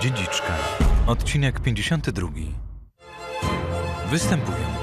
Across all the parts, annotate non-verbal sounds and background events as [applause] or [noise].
Dziedziczka. Odcinek 52. Występują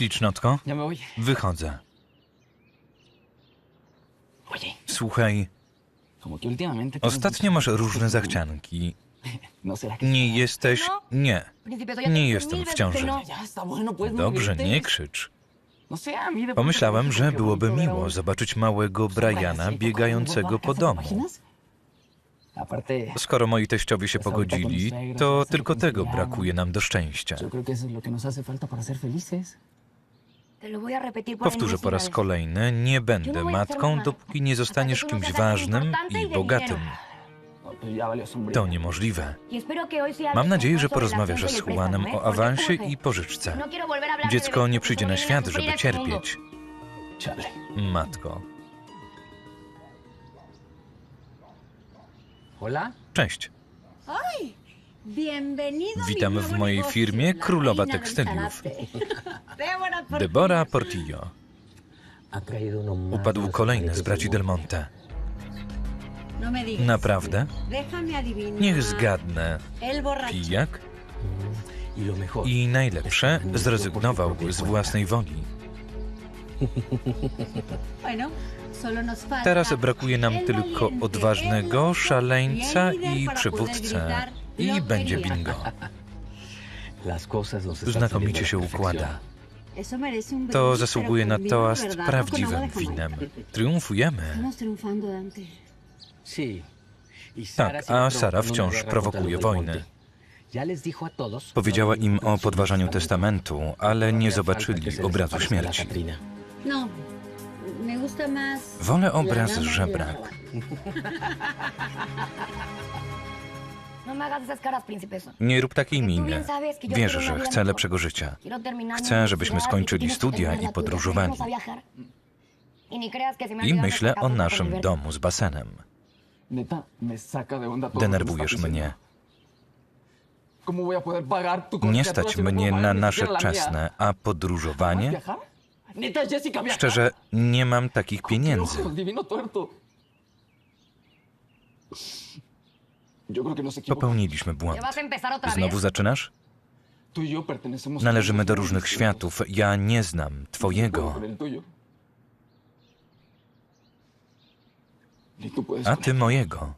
Ślicznotko, voy. wychodzę. Słuchaj, ostatnio masz różne zachcianki. [laughs] No. Nie jesteś... Nie. Soy Nie mil jestem w ciąży. no. No Dobrze, nie krzycz. No Pomyślałem, że byłoby miło zobaczyć małego Briana biegającego po domu. Skoro moi teściowie się pogodzili, to tylko tego brakuje nam do szczęścia. Powtórzę po raz kolejny, nie będę matką, dopóki nie zostaniesz kimś ważnym i bogatym. No, valió sombrilla. To niemożliwe. Y Mam nadzieję, że porozmawiasz y z Juanem o ¿eh? Porque awansie i pożyczce. No Dziecko nie przyjdzie na świat, żeby cierpieć. Matko. Hola. Cześć. Witam w mojej firmie Królowa Tekstyliów. Debora [laughs] Portillo. Upadł kolejny z braci del. Monte. No. Naprawdę? Niech zgadnę. Pijak Y lo mejor. i najlepsze zrezygnował z własnej woli. [laughs] Teraz brakuje nam tylko odważnego szaleńca y líder i przywódcę. I będzie lotería. bingo. [laughs] Znakomicie się la perfección. układa. To zasługuje na toast. No prawdziwym winem. Triumfujemy. Y Tak, a Sara wciąż prowokuje todos Powiedziała im o podważaniu testamentu, ale nie zobaczyli obrazu śmierci. No. Wolę obraz y żebrak. [laughs] Nie rób takiej miny. Wiesz, że chcę lepszego życia. Chcę, żebyśmy skończyli studia i podróżowali. I myślę o para naszym domu z basenem. Denerwujesz mnie. diciendo. ¿Cómo voy a poder pagar tu Nie stać no mnie na nasze czesne, a ¿Vas podróżowanie? Szczerze, nie mam takich pieniędzy. Popełniliśmy Ya błąd. Znowu zaczynasz? Y Należymy do różnych światów. Ja nie znam twojego, a ty mojego.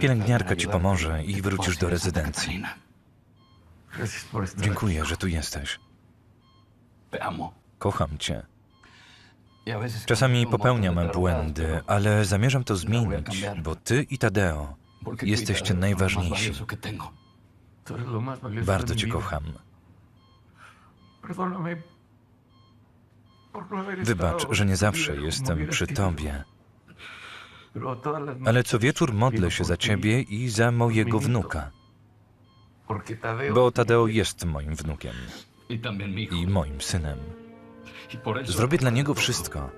Pielęgniarka ci pomoże i wrócisz do rezydencji. Dziękuję, że tu jesteś. Kocham cię. Y Czasami popełniam błędy, ale zamierzam to zmienić, bo ty i Tadeo y jesteście najważniejsi. Bardzo cię kocham. No Wybacz, że nie zawsze jestem przy tobie, ale co wieczór modlę się za ciebie i za mojego wnuka, bo Tadeo jest moim wnukiem i moim synem. Zrobię dla niego wszystko.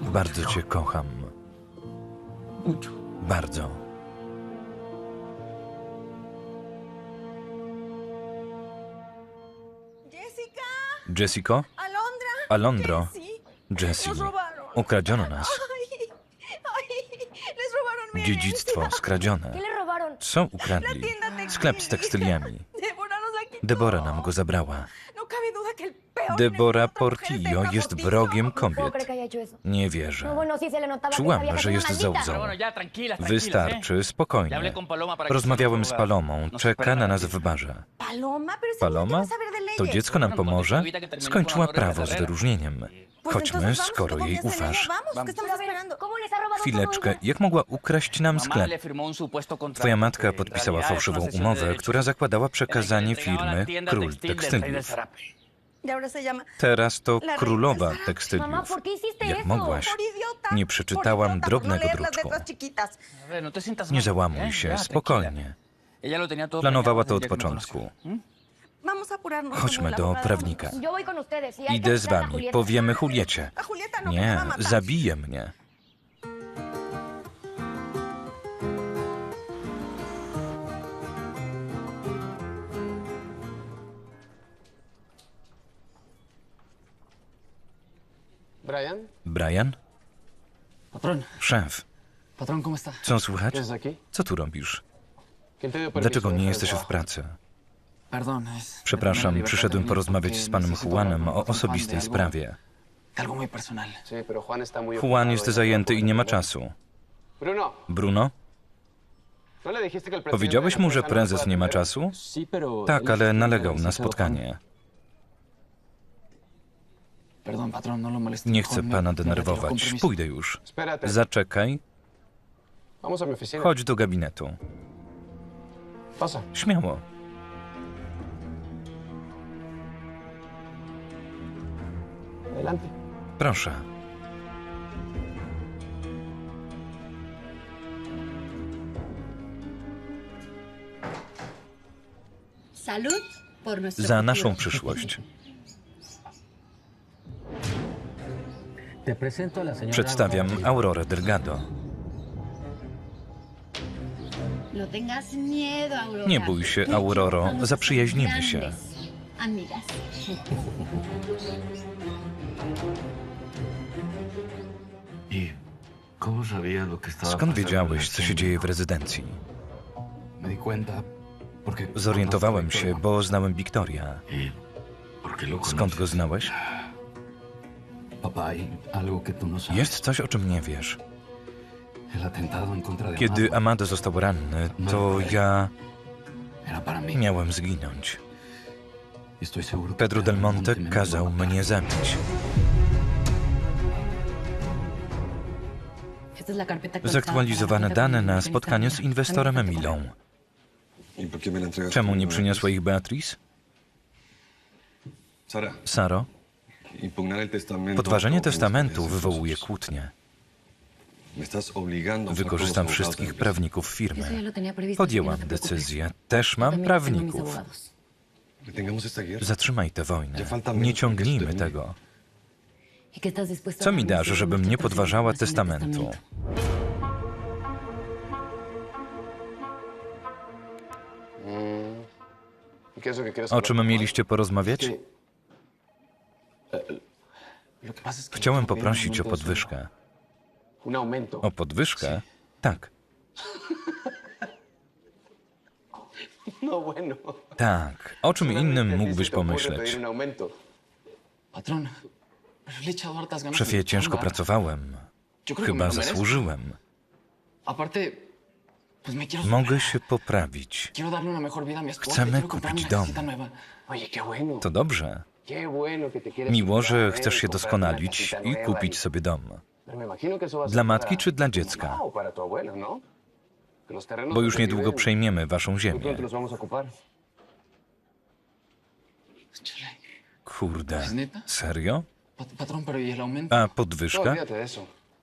Bardzo cię kocham. Bardzo. Jessica, Jessico? Alondro? Robaron. Ukradziono nas. Dziedzictwo skradzione. Co ukradli? Sklep z tekstyliami. Debora nam go zabrała. Debora Portillo jest wrogiem No kobiet. Nie No, wierzę. Czułam, że es jest ya, tranquilas, tranquilas, Wystarczy, ¿eh? Spokojnie. Rozmawiałem z se Palomą. Czeka na nas w barze. Paloma, To dziecko nam pomoże? Skończyła prawo z wyróżnieniem. Chodźmy, skoro ¿tú jej ufasz. Vamos, ¿qué Vamos. estamos Pero a ver, esperando? ¿cómo les ha robado todo Chwileczkę, jak mogła ukraść nam sklep? Twoja matka podpisała fałszywą umowę, która zakładała przekazanie firmy Król textil Teraz to Królowa Tekstyliów. ¿por qué hiciste Jak mogłaś? Nie przeczytałam drobnego druczku. no Nie załamuj ¿eh? się, spokojnie. Planowała to od początku. ¿Mm? Chodźmy do prawnika. Y Idę z wami, powiemy Juliecie. No, Nie, zabije mnie. Szef, co słychać? Co tu robisz? ¿Quién te dio permiso Dlaczego nie jesteś w pracy? Przepraszam, przyszedłem porozmawiać z panem Juanem o osobistej sprawie. Juan jest zajęty i nie ma czasu. Bruno? ¿no Powiedziałeś mu, że prezes nie ma czasu? Tak, ale nalegał na spotkanie. Nie Mejor chcę pana denerwować. Pójdę już. Zaczekaj, chodź do gabinetu. Śmiało. Proszę. Za naszą [laughs] przyszłość. Przedstawiam Aurora. Aurorę Delgado. No. Nie bój się, Auroro, zaprzyjaźnimy się. grandes Amigas. [laughs] ¿Y cómo sabía lo que estaba Skąd wiedziałeś, co się dzieje w rezydencji? Zorientowałem się, bo znałem Wiktoria. ¿Y Skąd go znałeś? Jest coś, o czym nie wiesz. Kiedy Amado został ranny, to ja miałem zginąć. Pedro del Monte kazał mnie zabić. Zaktualizowane dane na con spotkanie z inwestorem Emilą. ¿Y? Czemu nie przyniosła ich Beatrice? Sara, Saro, provoca testamentu wywołuje kłótnie. Wykorzystam wszystkich prawników firmy. Podjęłam no preocupes. decyzję. Też mam prawników. Zatrzymaj tę wojnę. Nie ciągnijmy tego. ¿Y Co mi dasz, żebym nie podważała testamentu? ¿Y que quieres O czym mieliście porozmawiać? Chciałem poprosić o podwyżkę. O podwyżkę? Tak, No, tak. O czym innym mógłbyś pomyśleć? Szefie, ciężko pracowałem. Chyba zasłużyłem. Mogę się poprawić. Esposa. Chcemy kupić dom. To dobrze. Miło, że chcesz się doskonalić i kupić sobie dom. Dla matki czy dla dziecka? Bo już niedługo przejmiemy waszą ziemię. Kurde. Serio? A podwyżka?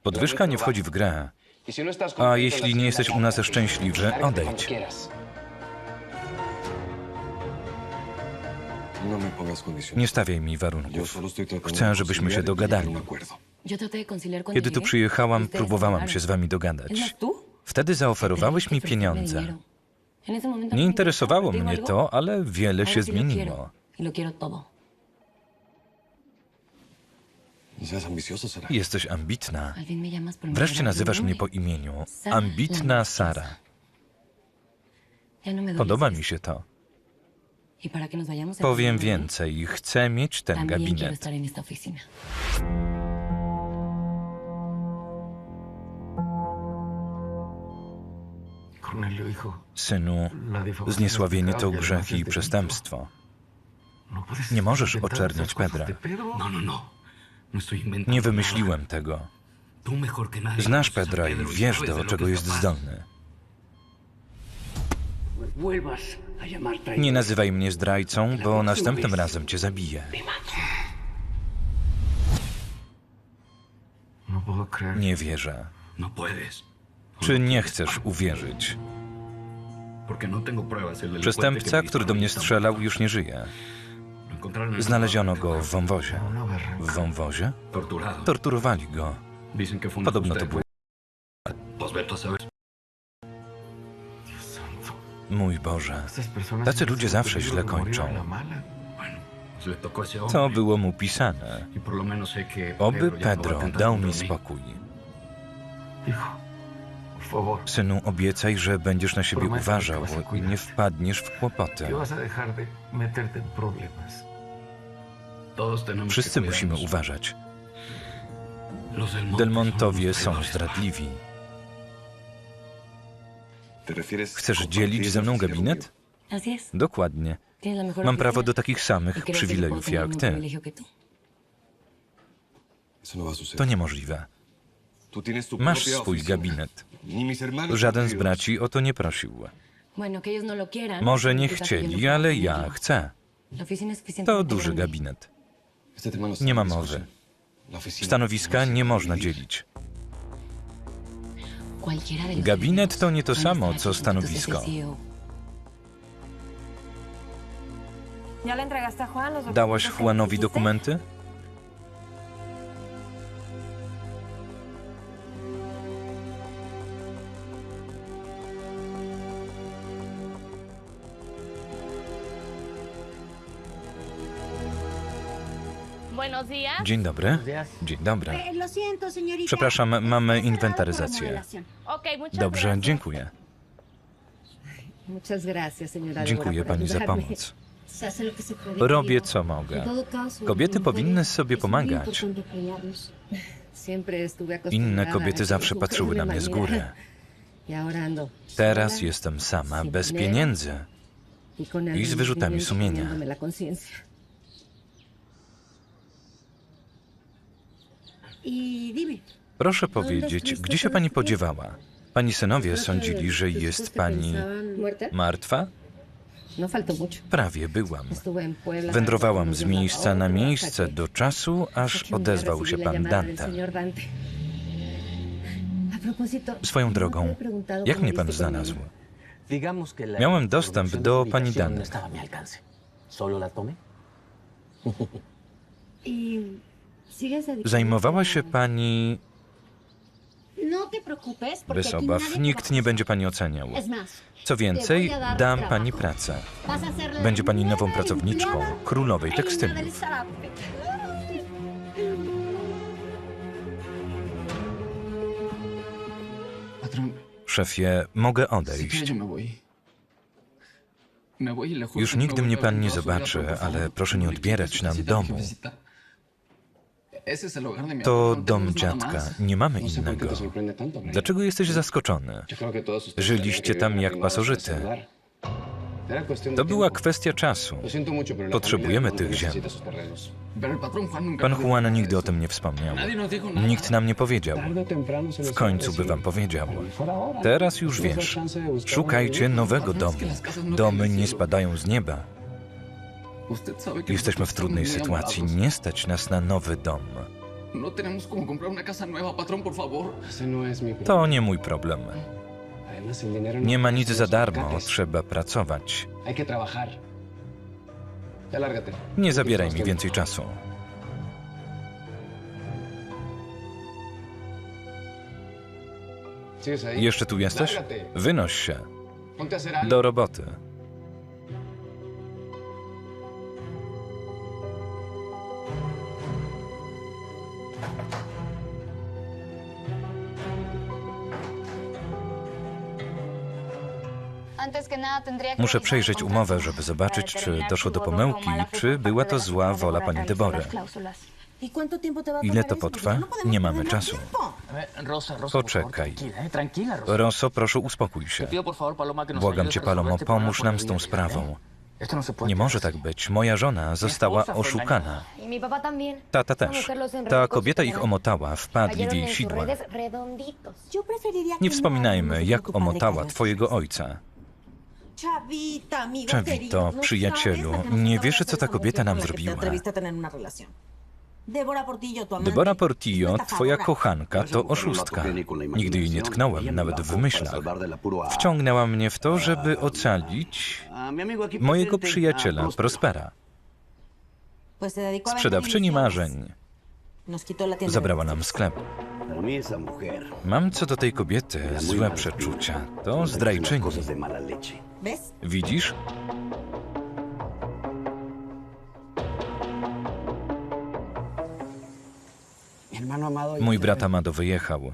Podwyżka nie wchodzi w grę. A jeśli nie jesteś u nas szczęśliwy, odejdź. Nie stawiaj mi warunków. Chcę, żebyśmy się dogadali. Kiedy tu przyjechałam, próbowałam się z wami dogadać. Wtedy zaoferowałeś mi pieniądze. Nie interesowało mnie ¿te digo to, ale wiele się zmieniło. Jesteś ambitna. Wreszcie nazywasz mnie po imieniu. Ambitna. Sara. No Podoba mi się to. Powiem więcej. Chcę mieć ten gabinet. Synu, zniesławienie es to y grzech i przestępstwo. No Nie możesz oczerniać Pedra. No, no, Nie wymyśliłem tego. Znasz Pedra i Pedro wiesz, do czego jest zdolny. Vuelvas. Nie nazywaj mnie zdrajcą, bo następnym razem cię zabiję. No. Nie wierzę. No. Czy nie chcesz uwierzyć? No Przestępca, który do mnie strzelał, już nie żyje. Znaleziono go w wąwozie. W wąwozie? Torturowali go. Podobno to było. Mój Boże. Tacy ludzie zawsze źle kończą. hombre. To było mu pisane. Y Oby Pedro no dał mi spokój. Synu, obiecaj, że będziesz na siebie uważał i nie wpadniesz w kłopoty. Wszyscy musimy uważać. Delmontowie są zdradliwi. ¿Te refieres Chcesz dzielić ze mną gabinet? Dokładnie. Mam prawo do takich samych przywilejów jak ty. To niemożliwe. Masz swój gabinet. Żaden z braci o to nie prosił. Może nie chcieli, ale ja chcę. To duży gabinet. Nie ma mowy. Stanowiska no nie można dzielić. Gabinet to nie to samo, co stanowisko. CEO. ¿Ya le entregaste a Juan los documentos Dałaś Juanowi dokumenty? Dzień dobry. Dzień dobry. Señorita. Przepraszam, mamy inwentaryzację. Dobrze, dziękuję. Dziękuję pani za pomoc. Robię co mogę. Kobiety powinny sobie pomagać. Inne kobiety zawsze patrzyły na mnie z góry. [laughs] Y Teraz jestem sama, bez pieniędzy. y i z wyrzutami sumienia. Proszę powiedzieć, gdzie się pani podziewała? Pani synowie sądzili, że jest pani martwa? No. Prawie byłam. Wędrowałam z miejsca na miejsce que- do czasu, aż odezwał się pan Dante. Swoją ¿no drogą, jak mnie pan con znalazł? Miałem dostęp do pani danych. No Zajmowała się pani No bez aquí obaw. Nikt nie będzie pani oceniał. Co więcej, dam pani pracę. Będzie pani nową pracowniczką królowej tekstyliów. Szefie, mogę odejść. y Już no nigdy mnie pan nie zobaczy, ale proszę nie no odbierać nam domu. To dom dziadka. Nie mamy innego. Dlaczego jesteś zaskoczony? Żyliście tam jak pasożyty. To była kwestia czasu. Potrzebujemy tych ziem. Pan Juan nigdy o tym nie wspomniał. Nikt nam nie powiedział. W końcu by wam powiedział. Teraz już wiesz. Szukajcie nowego domu. no Domy nie spadają z nieba. Jesteśmy w trudnej sytuacji. Nie stać nas na nowy dom. No. To nie mój problem. Nie ma nic za darmo, trzeba pracować. Nie zabieraj mi więcej czasu. Jeszcze tu jesteś? Wynoś się. Do roboty. Muszę przejrzeć umowę, żeby zobaczyć, czy doszło do pomyłki, czy była to zła wola pani Debory. Ile to potrwa? Nie mamy czasu. Poczekaj. eh. Rosso, proszę uspokój się. Błagam cię, Palomo, pomóż nam z tą sprawą. ¿eh? No puede Nie może tak być. Moja żona została oszukana. Tata też. Ta kobieta ich omotała, wpadli w jej sidła. Nie wspominajmy, jak omotała twojego ojca. Chavito, przyjacielu, nie wiesz, co ta kobieta nam zrobiła. Debora Portillo, twoja kochanka, to oszustka. Nigdy jej nie tknąłem, nawet w myślach. Wciągnęła mnie w to, żeby ocalić mojego przyjaciela Prospera. Sprzedawczyni marzeń. Zabrała nam sklep. Mam co do tej kobiety złe przeczucia. To zdrajczyni. Widzisz? Mój brat. Amado wyjechał.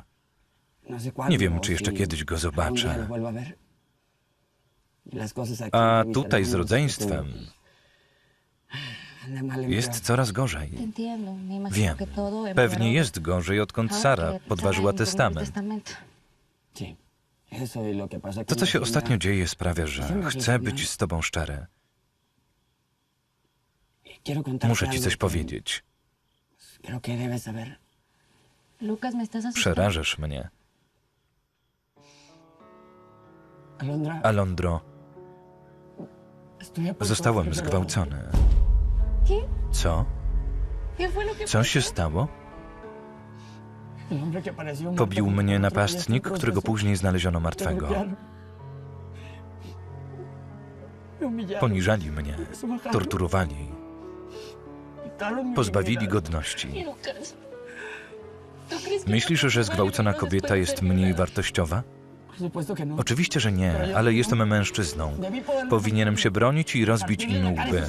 No Nie wiem, czy jeszcze si kiedyś go zobaczę. a tutaj z rodzeństwem jest coraz gorzej. Wiem. Wiem. Pewnie jest gorzej, odkąd Sara podważyła testament. To, co się ostatnio dzieje, sprawia, że chcę być z tobą szczery. Muszę ci coś powiedzieć. Przerażasz mnie. Alondro, zostałem zgwałcony. Co? ¿Qué fue lo que Co się stało? Pobił mnie napastnik, którego później znaleziono martwego. Poniżali mnie, torturowali, pozbawili godności. Myślisz, że zgwałcona kobieta jest mniej wartościowa? Oczywiście, że nie, ale jestem mężczyzną. Powinienem się bronić i rozbić im łby,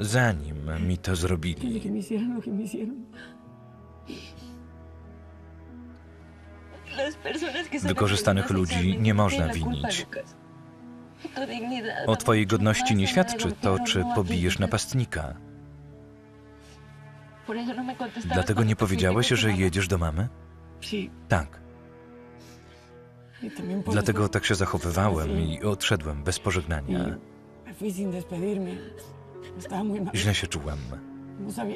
zanim mi to zrobili. Wykorzystanych ludzi nie można winić. O twojej godności nie świadczy to, czy pobijesz napastnika. Dlatego nie powiedziałeś, że jedziesz do mamy? Tak. Dlatego tak się zachowywałem i odszedłem bez pożegnania. Źle się czułem.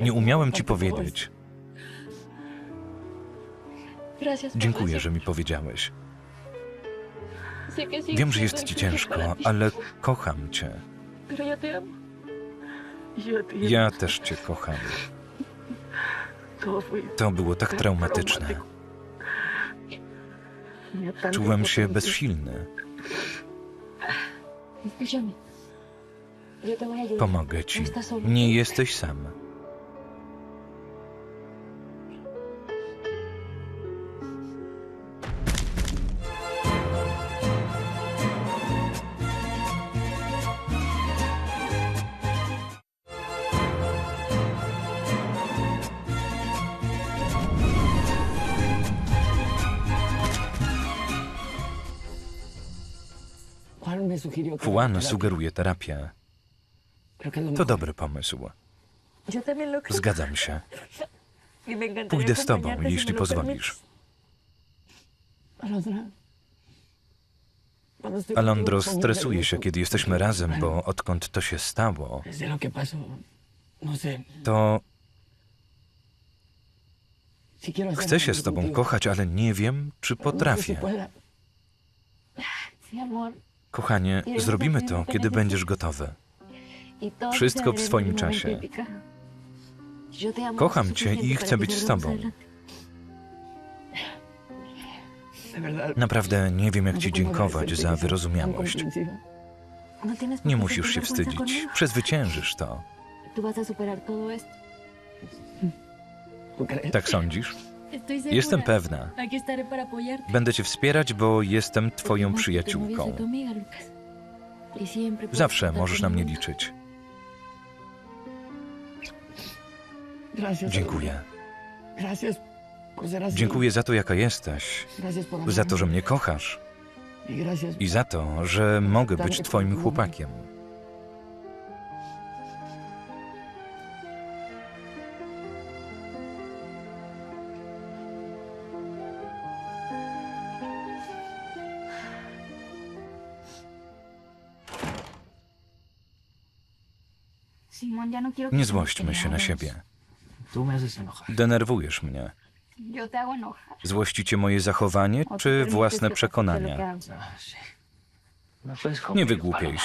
Nie umiałem ci powiedzieć. Dziękuję, że mi powiedziałeś. Wiem, że jest ci ciężko, ale kocham cię. Ja też cię kocham. To było tak traumatyczne. Czułem się bezsilny. Pomogę ci. Nie jesteś sam. Juan sugeruje terapię. To dobry pomysł. Zgadzam się. Pójdę z tobą, jeśli pozwolisz. Alondro, stresuję się, kiedy jesteśmy razem, bo odkąd to się stało, no to chcę się z tobą kochać, ale nie wiem, czy potrafię. Kochanie, zrobimy to, kiedy będziesz gotowy. Wszystko w swoim czasie. Kocham cię i chcę być z tobą. Naprawdę nie wiem, jak ci dziękować za wyrozumiałość. Nie musisz się wstydzić. Przezwyciężysz to. Tak sądzisz? Jestem pewna. Będę cię wspierać, bo jestem twoją przyjaciółką. Y Zawsze możesz na mnie liczyć. Dziękuję. Dziękuję za to, jaka jesteś. Za to, że mnie kochasz. Y I za to, że mogę być twoim chłopakiem. Nie złośćmy się na siebie. Denerwujesz mnie. Złości cię moje zachowanie czy własne przekonania? Nie wygłupiaj się.